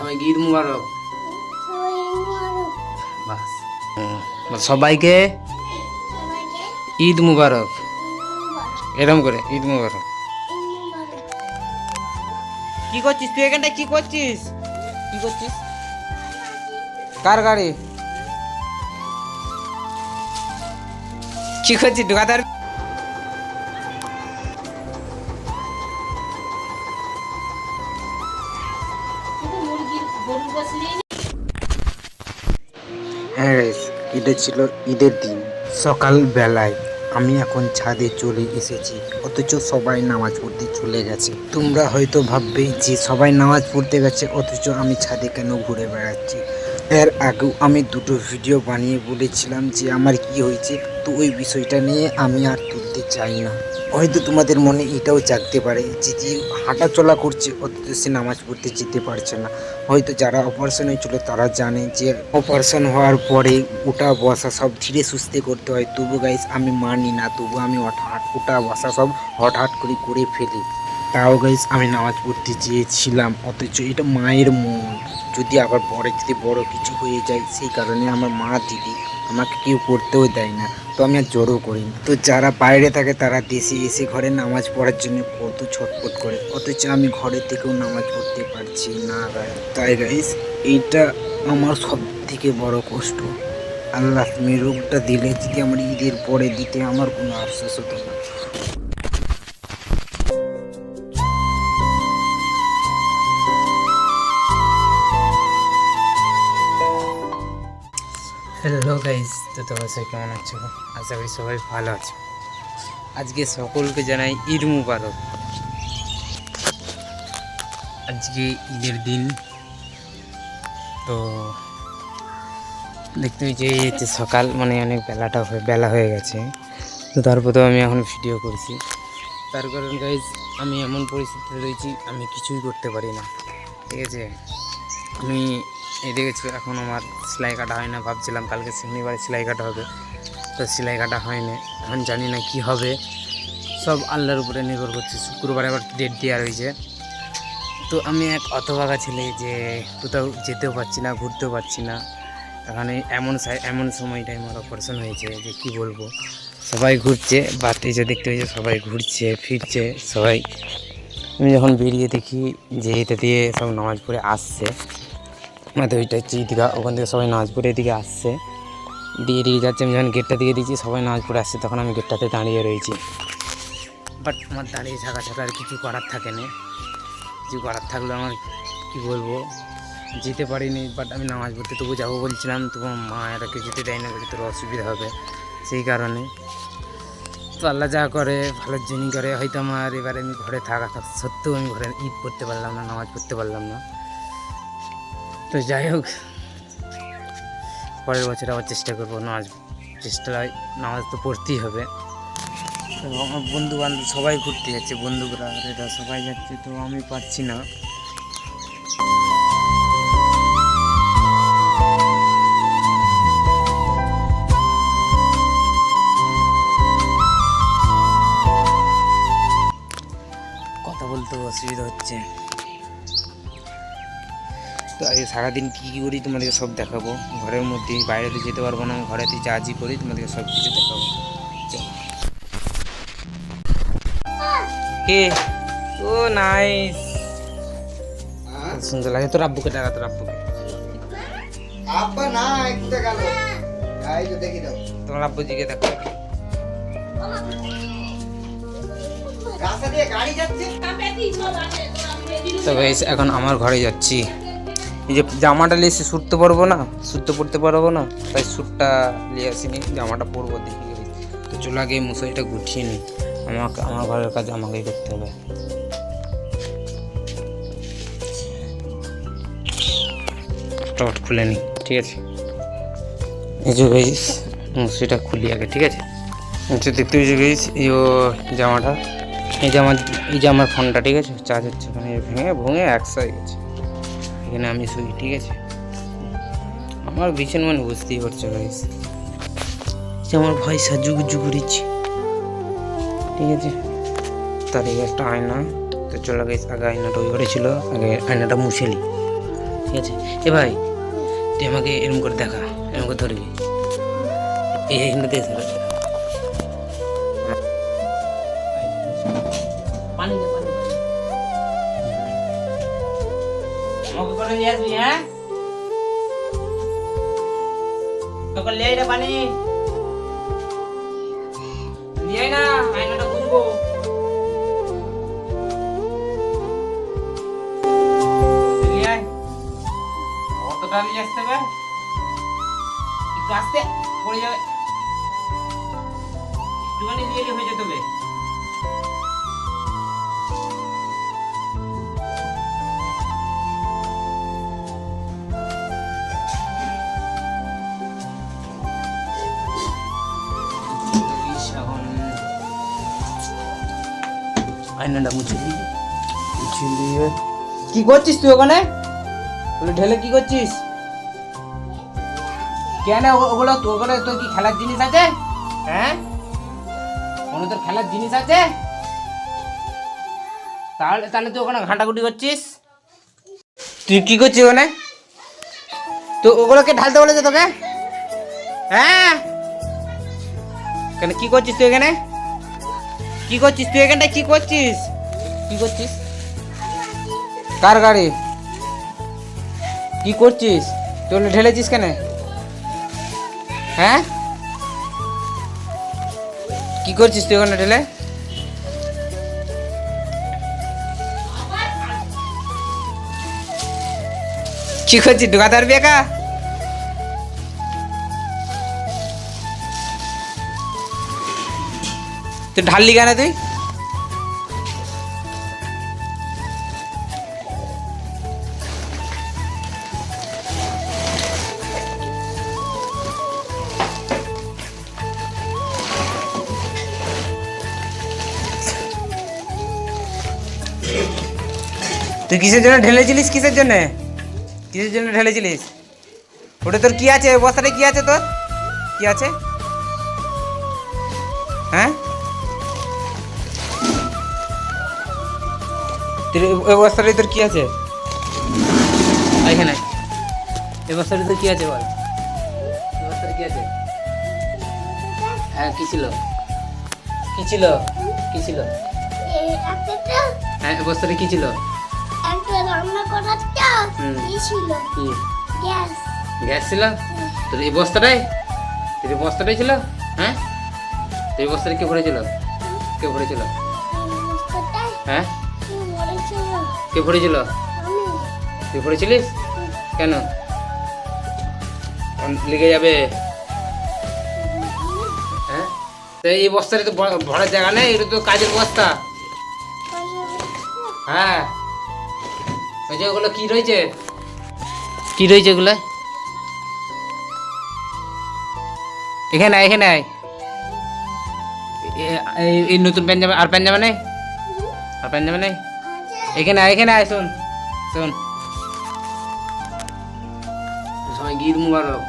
সবাইকে ঈদ মুবারক। বাস। সবাইকে ঈদ মুবারক। এরম করে ঈদ মুবারক। কি করছিস? তুই এখানটায় কি করছিস? কি করছিস? কার গাড়ি? কি করছিস? ঢুকাতার ছিল ঈদের দিন। সকাল বেলায় আমি এখন ছাদে চলে এসেছি, অথচ সবাই নামাজ পড়তে চলে গেছে। তোমরা হয়তো ভাববে যে সবাই নামাজ পড়তে গেছে, অথচ আমি ছাদে কেন ঘুরে বেড়াচ্ছি? এর আগেও আমি দুটো ভিডিও বানিয়ে বলেছিলাম যে আমার কি হয়েছে, তো ওই বিষয়টা নিয়ে আমি আর তুলতে চাই না। হয়তো তোমাদের মনে এটাও জাগতে পারে যে যে হাঁটা চলা করছে, অথচ সে নামাজ পড়তে যেতে পারছে না। হয়তো যারা অপারেশন হয়েছিল, তারা জানে যে অপারেশন হওয়ার পরে ওটা বসা সব ধীরে সুস্থে করতে হয়। তবু গাইস আমি মানি না, তবু আমি হঠাৎ ওটা বসা সব হঠাৎ করে করে ফেলি। তাও গাইস আমি নামাজ পড়তে চেয়েছিলাম, অথচ এটা মায়ের মন। যদি আবার পরে যদি বড় কিছু হয়ে যায়, সেই কারণে আমার মা, দিদি আমাকে কেউ পড়তেও দেয় না। তো আমি আর জোরও করি না তো যারা বাইরে থাকে, তারা দেশে এসে ঘরে নামাজ পড়ার জন্য কত ছটফট করে। অথচ আমি ঘরে থেকেও নামাজ পড়তে পারছি না। তাই গাইস এইটা আমার সব থেকে বড় কষ্ট। আল্লাহ তুমি রোগটা দিলে, যদি আমার ঈদের পরে দিতে আমার কোনো আফসোস হতো না। হ্যালো গাইস, তো তোমরা সবাই কেমন আছো? আশা করি সবাই ভালো আছো। আজকে সকলকে জানাই ঈদ মুবারক। আজকে ঈদের দিন। তো দেখতে যে সকাল মানে অনেক বেলাটা হয়ে, বেলা হয়ে গেছে। তো তারপর তো আমি এখন ভিডিও করছি। তার কারণ গাইজ আমি এমন পরিস্থিতিতে রয়েছি, আমি কিছুই করতে পারি না। ঠিক আছে? আমি এদিকে ছিল এখন আমার সেলাই কাটা হয় না, ভাবছিলাম কালকে শনিবার সেলাই কাটা হবে। তো সেলাই কাটা হয়নি, এখন জানি না কি হবে। সব আল্লাহর উপরে নির্ভর করছে, শুক্রবার আবার ডেট দেওয়া রয়েছে তো আমি এক অতভাগা ছেলে যে কোথাও যেতেও পারছি না, ঘুরতেও পারছি না। এখানে এমন এমন সময়টাই আমার অপারেশন হয়েছে যে কি বলব। সবাই ঘুরছে এই যে দেখতে হয়েছে সবাই ঘুরছে, ফিরছে, সবাই। আমি যখন বেরিয়ে দেখি যে এটা দিয়ে সব নামাজ পড়ে আসছে আমাদের ওইটা হচ্ছে ঈদগা ওখান থেকে সবাই পড়ে এদিকে আসছে দিয়ে এদিকে যাচ্ছে আমি যখন গেটটা দিয়ে দিয়েছি সবাই পড়ে আসছে তখন আমি গেটটাতে দাঁড়িয়ে রয়েছি বাট আমার দাঁড়িয়ে থাকা ছাড়া আর কিছু করার থাকে না কিছু করার থাকলে আমার কি বলব যেতে পারিনি বাট আমি নামাজ পড়তে তবু যাব বলছিলাম তবু মা এটাকে যেতে দেয় না তোর অসুবিধা হবে সেই কারণে তো আল্লাহ যা করে ভালোর জন্যই করে হয়তো আমার এবারে আমি ঘরে থাকা থাক সত্ত্বেও আমি ঘরে ঈদ পড়তে পারলাম না নামাজ পড়তে পারলাম না তো যাই হোক, পরের বছর আবার চেষ্টা করব নামাজ, চেষ্টা নামাজ তো পড়তেই হবে। তো আমার বন্ধু বান্ধব সবাই ঘুরতে যাচ্ছে, বন্ধুরা এরা সবাই যাচ্ছে, তো আমি পারছি না। কথা বলতে অসুবিধা হচ্ছে। তো আজকে সারাদিন কী কী করি তোমাদেরকে সব দেখাবো। ঘরের মধ্যে বাইরে তো যেতে পারব না ঘরেতে যা যা করি তোমাদেরকে সব কিছু দেখাবো। কে? ও নাইস সুন্দর লাগে তোর আব্বুকে টাকা তোর আব্বুকে। আব্বা না একটু গেল এই তো দেখি দাও। তোমার আব্বুজিকে দেখো। তো এখন আমার ঘরে যাচ্ছি। এই যে জামাটা নিয়ে এসে শুটতে পারব না, শুটতে পড়তে পারব না, তাই স্যুটটা নিয়ে আসিনি, জামাটা পরবো দেখি। তো চলে আগে মশারিটা গুছিয়ে নিই। আমাকে, আমার ঘরের কাজ আমাকেই করতে হবে। টট খুলে নিই, ঠিক আছে? এই যে গাইস মশারিটা খুলি আগে, ঠিক আছে? আচ্ছা দেখতে পেয়েছি গাইস এই জামাটা। এই যে আমার, এই যে আমার ফোনটা, ঠিক আছে? চার্জ হচ্ছে ওখানে, ভেঙে ভেঙে হয়ে গেছে। এখানে আমি শুই, ঠিক আছে? আমার ভীষণ মানে বুঝতেই পারছ গাইস আমার ভাই সাজুগুজু করেছি ঠিক আছে? তার একটা আয়না। তো চলো গাইস আগে আয়নাটা ওই ঘরে ছিল, আগে আয়নাটা মুছেলি ঠিক আছে? এ ভাই, তুই আমাকে এরকম করে দেখা এরকম করে ধরবি। এই এইখানে করে নিয়ে আসবি হ্যাঁ? লিয়ে আয় রে পানি। আয় না, আয়নাটা বুঝব। অতটা নিয়ে আসতে হবে। একটু আসতে পড়ে যাবে। হয়ে যেতে হবে আয়নাটা মুছে দিই মুছে দিয়ে কি করছিস তুই ওখানে? ওগুলো ঢেলে কি করছিস? কেন ও- ওগুলো তো- ওগুলো তোর কি খেলার জিনিস আছে? হ্যাঁ? কোনো তোর খেলার জিনিস আছে? তাহলে তাহলে তুই ওখানে ঘাঁটাঘুটি করছিস? তুই কি করছিস ওখানে? তো ওগুলোকে ঢালতে বলেছে তোকে? হ্যাঁ? কেন কি করছিস তুই এখানে? কি করছিস? তুই এখানটায় কি করছিস? কি করছিস? কার গাড়ি? কি করছিস? তুই ঢেলেছিস কেন? হ্যাঁ? কি করছিস তুই ওখানে ঢেলে? কি করছিস? ঢুকাতে পারবি একা তুই ঢাললি কেন তুই? তুই কিসের জন্য ঢেলেছিলিস? কিসের জন্য? কিসের জন্য ঢেলেছিলিস? ওটা তোর কি আছে? বস্তাটা কি আছে তোর? কি আছে? হ্যাঁ? ওই বস্তাটাই তোর কি আছে? এখানে এই বস্তাটা তোর কি আছে বল? এই বস্তাটা কি আছে? হ্যাঁ কি ছিল? কি ছিল? কি ছিল? হ্যাঁ এই বস্তাটা কি ছিল? একটা গ্যাস গ্যাস ছিল? তোর এই বস্তাটাই তোর এই বস্তাটাই ছিল? হ্যাঁ? তোর এই বস্তাটা কে ভরেছিল কে ভরেছিল হ্যাঁ? কি আমি তুই ভরেছিলিস কেন? লেগে যাবে? হ্যাঁ? এই বস্তাটা তো ভরার জায়গা নেই এটা তো কাজের বস্তা হ্যাঁ। ওই যে ওগুলো কি রয়েছে? কি রয়েছে ওগুলো? এখানে আয়, এখানে। এই- নতুন প্যান্ট জামা আর প্যান্ট জামা নেই? আর প্যান্ট জামা নেই? এখানে আয়, এখানে আয় শোন শোন। সবাই গির মুবারক।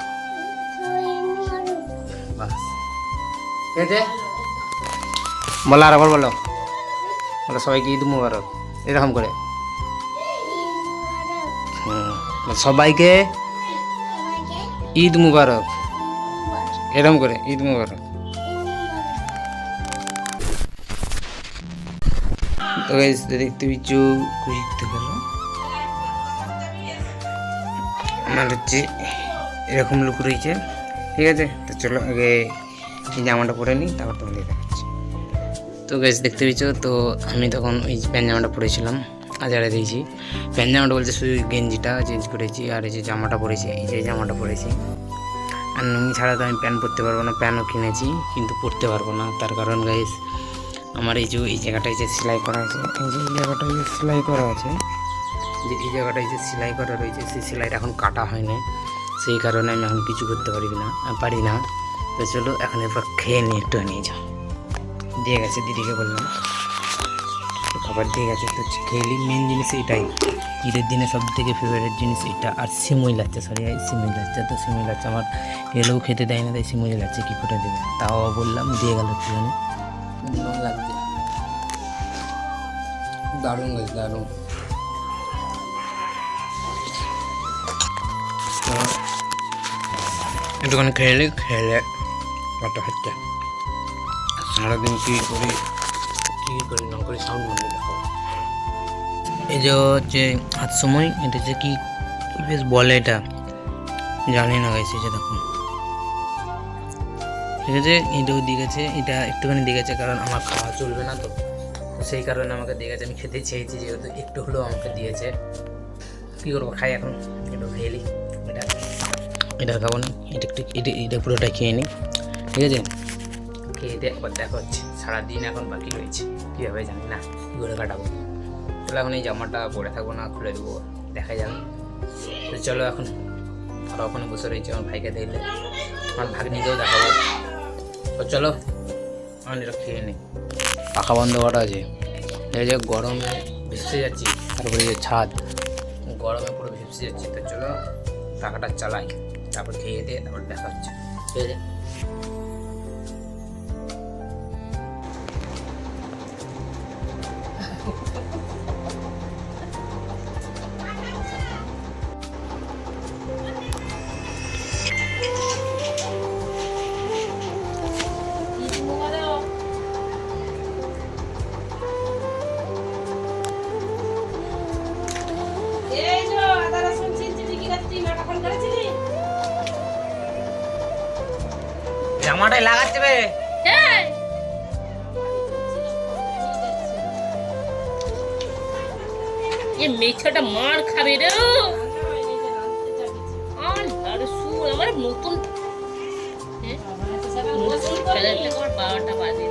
বলো আর আবার বলো। বলো সবাইকে ঈদ মুবারক এরকম করে। সবাইকে ঈদ মুবারক এরকম করে ঈদ মুবারক। তো দেখতে পিছু কুইতে গেল আমার হচ্ছে এরকম লুক রয়েছে। ঠিক আছে? তো চলো আগে এই জামাটা পরে নিই, তারপর তোমাদের দেখাচ্ছি। তো গাইজ দেখতে পেয়েছ তো আমি তখন ওই প্যান্ট জামাটা পরেছিলাম আজারে দিয়েছি প্যান্ট জামাটা বলছে শুধু গেঞ্জিটা চেঞ্জ করেছি, আর এই যে জামাটা পরেছি, এই যে জামাটা পরেছি। আর নুঙ্গি ছাড়া তো আমি প্যান্ট পরতে পারব না, প্যান্টও কিনেছি, কিন্তু পরতে পারব না। তার কারণ গাইজ আমার এই যে এই জায়গাটায় যে সেলাই করা আছে। এই যে এই জায়গাটায় যে সেলাই করা আছে। যে এই জায়গাটায় যে সেলাই করা রয়েছে সেই সেলাইটা এখন কাটা হয়নি। সেই কারণে আমি এখন কিছু করতে পারি না পারি না। তো চলো এখন এরপর খেয়ে নিয়ে একটু নিয়ে যাও। দিয়ে গেছে দিদিকে বললাম। তো খাবার দিয়ে গেছে তো খেয়ে নিই মেন জিনিস এটাই ঈদের দিনে সব থেকে ফেভারিট জিনিস এটা। আর সিমই লাচ্চা সরি সিমই লাচ্চা। তো সিমই লাচ্চা আমার এলেও খেতে দেয় না তাই সিমই লাচ্চা কী করে দেবে? তাও বললাম দিয়ে গেল একটুখানি সুন্দর লাগছে দারুণ লাগছে দারুণ একটুখানি খেলে খেলে কত হচ্ছে সারাদিন কি করি কি করি না করি সাউন্ড বন্ধ দেখো এই যে হচ্ছে হাত সময়, এটা হচ্ছে কি বেশ বলে এটা, জানি না গাইছে যে দেখুন। ঠিক আছে এটাও দিয়েছে, এটা একটুখানি দিয়েছে কারণ আমার খাওয়া চলবে না তো। সেই কারণে আমাকে দিয়েছে, আমি খেতে চেয়েছি যেহেতু একটু হলেও আমাকে দিয়েছে। কী করব, খাই এখন, একটু খেয়ে এটা এটা খাব না, এটা একটু, এটা এটা পুরোটা খেয়ে নিই ঠিক আছে? খেয়ে দিয়ে একবার দেখা হচ্ছে, সারাদিন এখন বাকি রয়েছে, কীভাবে জানি না, কী করে কাটাবো। চলো এখন এই জামাটা পরে থাকব না, খুলে দেবো, দেখা যাবে তো চলো এখন, আর ওখানে বসে রয়েছে, আমার ভাইকে দেখলে, আমার ভাগ্নিকেও দেখাবো। তো চলো, আমি খেয়ে নিই পাখা বন্ধ করা আছে। এই যে গরমে ভেসে যাচ্ছি। তারপরে যে ছাদ। গরমে পুরো ভেসে যাচ্ছি। তো চলো, পাখাটা চালাই। তারপর খেয়ে দিয়ে তারপর দেখা হচ্ছে। ঠিক আছে জামাটাই লাগাচ্ছে বে। এ মেছেটা মার খাবে রে। আর শুন আমার নতুন হ্যাঁ? নতুন খেলাটা আমার বারোটা বাজে।